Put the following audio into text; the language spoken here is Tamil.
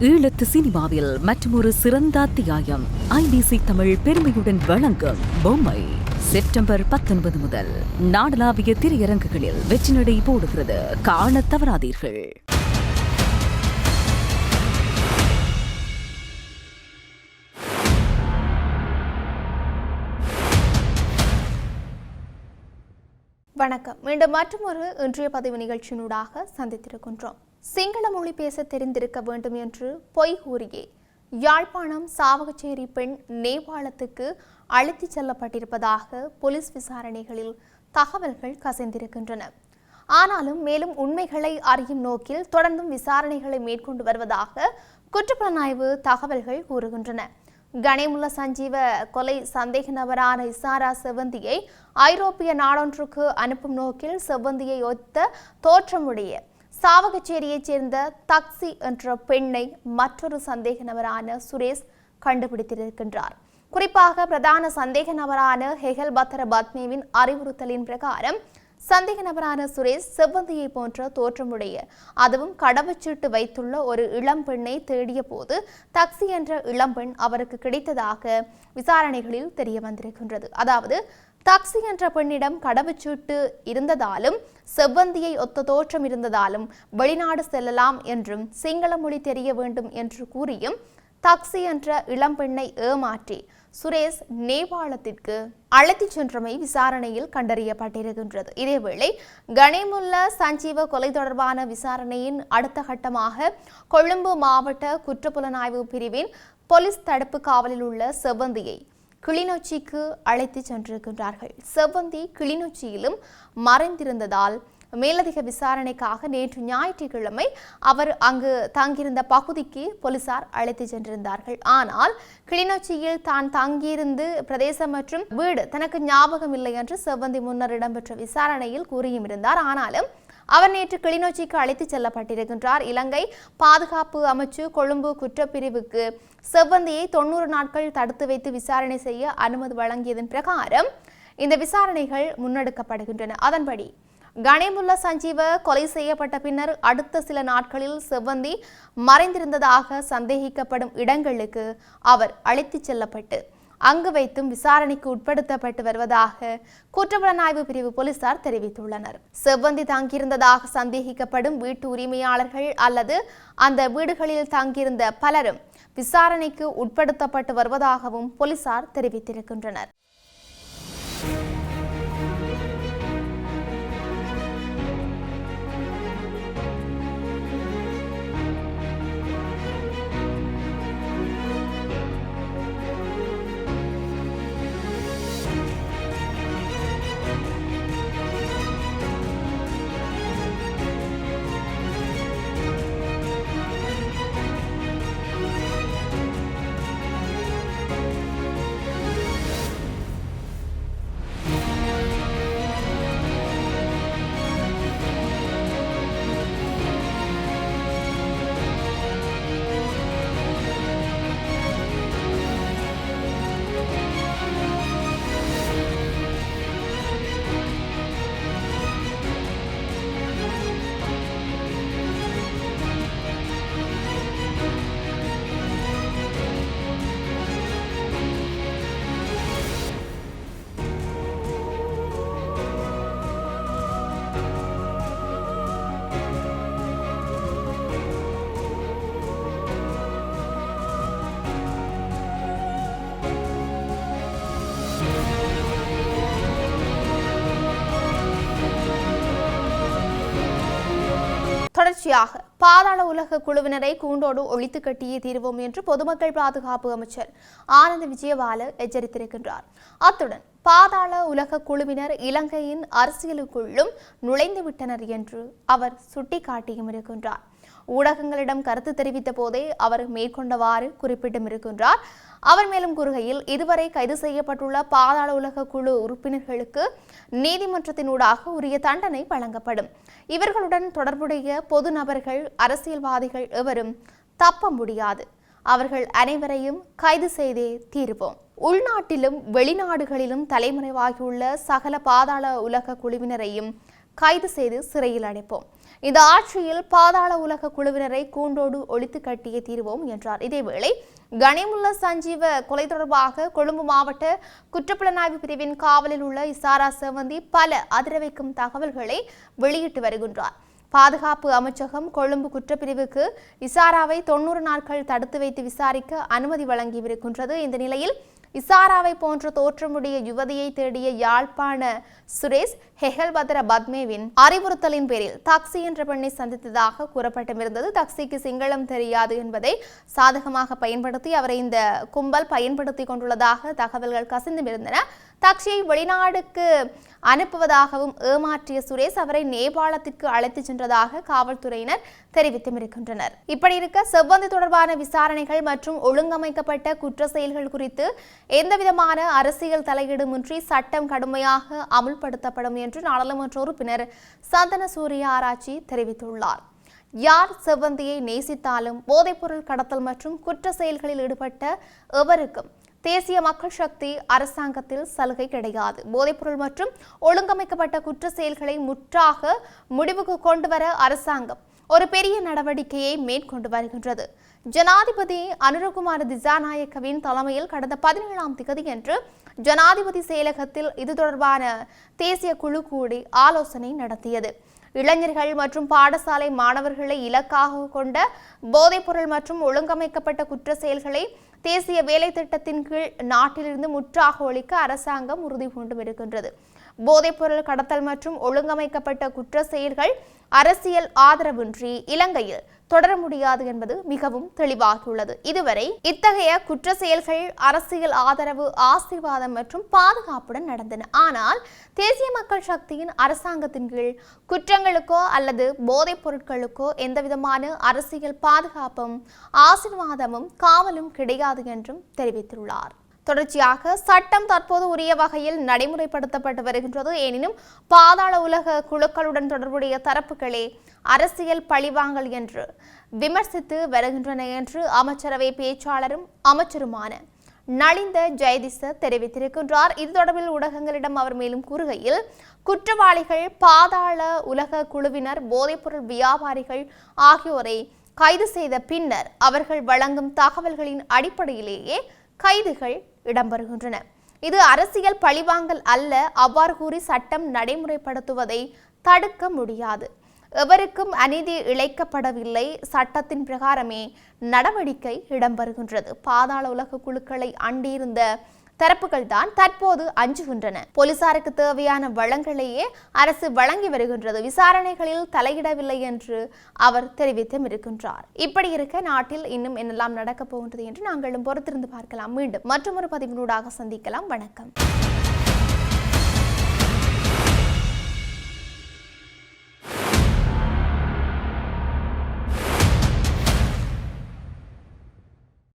ஈழத்து சினிமாவில் மற்றொரு சிறந்த அத்தியாயம். ஐபிசி தமிழ் பெருமையுடன் வழங்கும் பொம்மை. செப்டம்பர் பத்தொன்பது முதல் நாடளாவிய திரையரங்குகளில் வெற்றி நடை போடுகிறது. காண தவறாதீர்கள். வணக்கம். மீண்டும் மற்றும் ஒரு இன்றைய பதிவு நிகழ்ச்சியினூடாக சந்தித்திருக்கின்றோம். சிங்கள மொழி பேச தெரிந்திருக்க வேண்டும் என்று பொய் கூறியே. யாழ்ப்பாணம் சாவகச்சேரி பெண் நேபாளத்துக்கு அழைத்துச் செல்லப்பட்டிருப்பதாக போலீஸ் விசாரணைகளில் தகவல்கள் கசிந்திருக்கின்றன. ஆனாலும் மேலும் உண்மைகளை அறியும் நோக்கில் தொடர்ந்தும் விசாரணைகளை மேற்கொண்டு வருவதாக குற்றப்புலனாய்வு தகவல்கள் கூறுகின்றன. கணேமுல்ல சஞ்சீவ கொலை சந்தேக நபரான இசாரா செவந்தியை ஐரோப்பிய நாடொன்றுக்கு அனுப்பும் நோக்கில் செவ்வந்தியை ஒத்த தோற்றமுடைய சாவகச்சேரியைச் சேர்ந்த தக்சி என்ற பெண்ணை மற்றொரு சந்தேக நபரான சுரேஷ் கண்டுபிடித்திருக்கின்றார். குறிப்பாக பிரதான சந்தேக நபரான ஹெகல் பத்ர பத்மேவின் அறிவுறுத்தலின் பிரகாரம் சந்தேக நபரான சுரேஷ் செவ்வந்தியை போன்ற தோற்றமுடைய அதுவும் கடவுச்சீட்டு வைத்துள்ள ஒரு இளம் பெண்ணை தேடிய போது தக்சி என்ற இளம்பெண் அவருக்கு கிடைத்ததாக விசாரணைகளில் தெரிய வந்திருக்கின்றது அதாவது தக்சி என்ற பெண்ணிடம் கடவுச்சீட்டு இருந்ததாலும் செவ்வந்தியை ஒத்த தோற்றம் இருந்ததாலும் வெளிநாடு செல்லலாம் என்றும் சிங்கள மொழி தெரிய வேண்டும் என்று கூறியும் தக்சி என்ற இளம்பெண்ணை ஏமாற்றி சுரேஷ் நேபாளத்திற்கு அழைத்துச் சென்றமை விசாரணையில் கண்டறியப்பட்டிருக்கின்றது. இதேவேளை கனிமுல்ல சஞ்சீவ கொலை தொடர்பான விசாரணையின் அடுத்த கட்டமாக கொழும்பு மாவட்ட குற்றப்புலனாய்வு பிரிவின் போலீஸ் தடுப்பு காவலில் உள்ள செவ்வந்தியை கிளிநொச்சிக்கு அழைத்து சென்றிருக்கின்றார்கள். செவ்வந்தி கிளிநொச்சியிலும் மறைந்திருந்ததால் மேலதிக விசாரணைக்காக நேற்று ஞாயிற்றுக்கிழமை அவர் அங்கு தங்கியிருந்த பகுதிக்கு போலீசார் அழைத்து சென்றிருந்தார்கள். ஆனால் கிளிநொச்சியில் தான் தங்கியிருந்து பிரதேசம் மற்றும் வீடு தனக்கு ஞாபகம் இல்லை என்று செவ்வந்தி முன்னர் இடம்பெற்ற விசாரணையில் கூறியும் இருந்தார். ஆனாலும் அவர் நேற்று கிளிநொச்சிக்கு அழைத்து செல்லப்பட்டிருக்கின்றார். இலங்கை பாதுகாப்பு அமைச்சு கொழும்பு குற்றப்பிரிவுக்கு செவ்வந்தியை தொண்ணூறு நாட்கள் தடுத்து வைத்து விசாரணை செய்ய அனுமதி வழங்கியதன் பிரகாரம் இந்த விசாரணைகள் முன்னெடுக்கப்படுகின்றன. அதன்படி கணேமுல்ல சஞ்சீவ கொலை செய்யப்பட்ட பின்னர் அடுத்த சில நாட்களில் செவ்வந்தி மறைந்திருந்ததாக சந்தேகிக்கப்படும் இடங்களுக்கு அவர் அழைத்துச் செல்லப்பட்டு அங்கு வைத்தும் விசாரணைக்கு உட்படுத்தப்பட்டு வருவதாக குற்றப்புலனாய்வு பிரிவு போலீசார் தெரிவித்துள்ளனர். செவ்வந்தி தங்கியிருந்ததாக சந்தேகிக்கப்படும் வீட்டு உரிமையாளர்கள் அல்லது அந்த வீடுகளில் தங்கியிருந்த பலரும் விசாரணைக்கு உட்படுத்தப்பட்டு வருவதாகவும் போலீசார் தெரிவித்திருக்கின்றனர். தொடர்ச்சியாக பாதாள உலக குழுவினரை கூண்டோடு ஒழித்து கட்டியே தீர்வோம் என்று பொதுமக்கள் பாதுகாப்பு அமைச்சர் ஆனந்த் விஜயபால எச்சரித்திருக்கின்றார். அத்துடன் பாதாள உலக குழுவினர் இலங்கையின் அரசியலுக்குள்ளும் நுழைந்து விட்டனர் என்று அவர் சுட்டிக்காட்டியும் இருக்கின்றார். ஊடகங்களிடம் கருத்து தெரிவித்த போதே அவர் மேற்கொண்டவாறு குறிப்பிட்டும் இருக்கின்றார் அவர் மேலும் கூறுகையில் இதுவரை கைது செய்யப்பட்டுள்ள பாதாள உலக குழு உறுப்பினர்களுக்கு நீதிமன்றத்தினூடாக உரிய தண்டனை வழங்கப்படும். இவர்களுடன் தொடர்புடைய பொது நபர்கள் அரசியல்வாதிகள் எவரும் தப்ப முடியாது. அவர்கள் அனைவரையும் கைது செய்தே தீர்வோம். உள்நாட்டிலும் வெளிநாடுகளிலும் தலைமறைவாகியுள்ள சகல பாதாள உலக குழுவினரையும் கைது செய்து சிறையில் அடைப்போம். இந்த ஆட்சியில் பாதாள உலக குழுவினரை கூண்டோடு ஒழித்து கட்டிய தீர்வோம் என்றார். இதேவேளை கனிமுல்ல சஞ்சீவ கொலை தொடர்பாக கொழும்பு மாவட்ட குற்றப்புலனாய்வு பிரிவின் காவலில் உள்ள இசாரா செவந்தி பல அதிரவைக்கும் தகவல்களை வெளியிட்டு வருகின்றார். பாதுகாப்பு அமைச்சகம் கொழும்பு குற்றப்பிரிவுக்கு இசாராவை தொண்ணூறு நாட்கள் தடுத்து வைத்து விசாரிக்க அனுமதி வழங்கியிருக்கின்றது. இந்த நிலையில் இசாராவை போன்ற தோற்றமுடைய யுவதியை தேடிய யாழ்ப்பாண சுரேஷ் ஹெஹல்பத்ர பத்மேவின் அறிவுறுத்தலின் பேரில் தக்சி என்ற பெண்ணை சந்தித்ததாக கூறப்பட்டிருந்தது. தக்சிக்கு சிங்களம் தெரியாது என்பதை சாதகமாக பயன்படுத்தி அவரை இந்த கும்பல் பயன்படுத்தி கொண்டுள்ளதாக தகவல்கள் கசிந்துமிருந்தன தக்ஷியை வெளிநாடுக்கு அனுப்புவதாகவும் ஏமாற்றிய சுரேஷ் அவரை நேபாளத்திற்கு அழைத்துச் சென்றதாக காவல்துறையினர் தெரிவித்தும் இருக்கின்றனர் இப்படி இருக்க செவ்வந்தி தொடர்பான விசாரணைகள் மற்றும் ஒழுங்கமைக்கப்பட்ட குற்ற செயல்கள் குறித்து எந்தவிதமான அரசியல் தலையீடுமின்றி சட்டம் கடுமையாக அமுல்படுத்தப்படும் என்று நாடாளுமன்ற உறுப்பினர் சந்தன சூரிய ஆராய்ச்சி தெரிவித்துள்ளார். யார் செவ்வந்தியை நேசித்தாலும் போதைப்பொருள் கடத்தல் மற்றும் குற்ற செயல்களில் ஈடுபட்ட எவருக்கும் தேசிய மக்கள் சக்தி அரசாங்கத்தில் சலுகை கிடையாது. போதைப்பொருள் மற்றும் ஒழுங்கமைக்கப்பட்ட குற்ற செயல்களை முற்றாக முடிவுக்கு கொண்டு வர அரசாங்கம் ஒரு பெரிய நடவடிக்கையை மேற்கொண்டு வருகின்றது. ஜனாதிபதி அனுரகுமார் திசாநாயக்கவின் தலைமையில் கடந்த பதினேழாம் திகதி என்று ஜனாதிபதி செயலகத்தில் இது தொடர்பான தேசிய குழு கூடி ஆலோசனை நடத்தியது. இளைஞர்கள் மற்றும் பாடசாலை மாணவர்களை இலக்காக கொண்ட போதைப்பொருள் மற்றும் ஒழுங்கமைக்கப்பட்ட குற்ற செயல்களை தேசிய வேலை திட்டத்தின் கீழ் நாட்டிலிருந்து முற்றாக ஒழிக்க அரசாங்கம் உறுதி பூண்டும் இருக்கின்றது போதைப்பொருள் கடத்தல் மற்றும் ஒழுங்கமைக்கப்பட்ட குற்ற செயல்கள் அரசியல் ஆதரவின்றி இலங்கையில் தொடர முடியாது என்பது மிகவும் தெளிவாகியுள்ளது. இதுவரை இத்தகைய குற்ற செயல்கள் அரசியல் ஆதரவு ஆசீர்வாதம் மற்றும் பாதுகாப்புடன் நடந்தன. ஆனால் தேசிய மக்கள் சக்தியின் அரசாங்கத்தின் கீழ் குற்றங்களுக்கோ அல்லது போதைப் பொருட்களுக்கோ எந்தவிதமான அரசியல் பாதுகாப்பும் ஆசீர்வாதமும் காவலும் கிடையாது என்றும் தெரிவித்துள்ளார். தொடர்ச்சியாக சட்டம் தற்போது உரிய வகையில் நடைமுறைப்படுத்தப்பட்டு வருகின்றது. எனினும் பாதாள உலக குழுக்களுடன் தொடர்புடைய தரப்புகளே அரசியல் பழிவாங்கல் என்று விமர்சித்து வருகின்றன என்று அமைச்சரவை பேச்சாளரும் அமைச்சருமான நளிந்த ஜெயதிச தெரிவித்திருக்கின்றார். இது தொடர்பில் ஊடகங்களிடம் அவர் மேலும் கூறுகையில் குற்றவாளிகள் பாதாள உலக குழுவினர் போதைப்பொருள் வியாபாரிகள் ஆகியோரை கைது செய்த பின்னர் அவர்கள் வழங்கும் தகவல்களின் அடிப்படையிலேயே கைதுகள் இடம்பெறுகின்றன. இது அரசியல் பழிவாங்கல் அல்ல அவ்வாறு கூறி சட்டம் நடைமுறைப்படுத்துவதை தடுக்க முடியாது. எவருக்கும் அநீதி இழைக்கப்படவில்லை. சட்டத்தின் பிரகாரமே நடவடிக்கை இடம்பெறுகின்றது. பாதாள உலக குழுக்களை அண்டியிருந்த தரப்புகள் தான் தற்போது அஞ்சுகின்றன. போலீசாருக்கு தேவையான வளங்களையே அரசு வழங்கி வருகின்றது. விசாரணைகளில் தலையிடவில்லை என்று அவர் தெரிவித்தும் இருக்கின்றார். இப்படி இருக்க நாட்டில் இன்னும் என்னெல்லாம் நடக்கப் போகின்றது என்று நாங்களும் பொறுத்திருந்து பார்க்கலாம். மீண்டும் மற்றொரு பதிவினூடாக சந்திக்கலாம். வணக்கம்.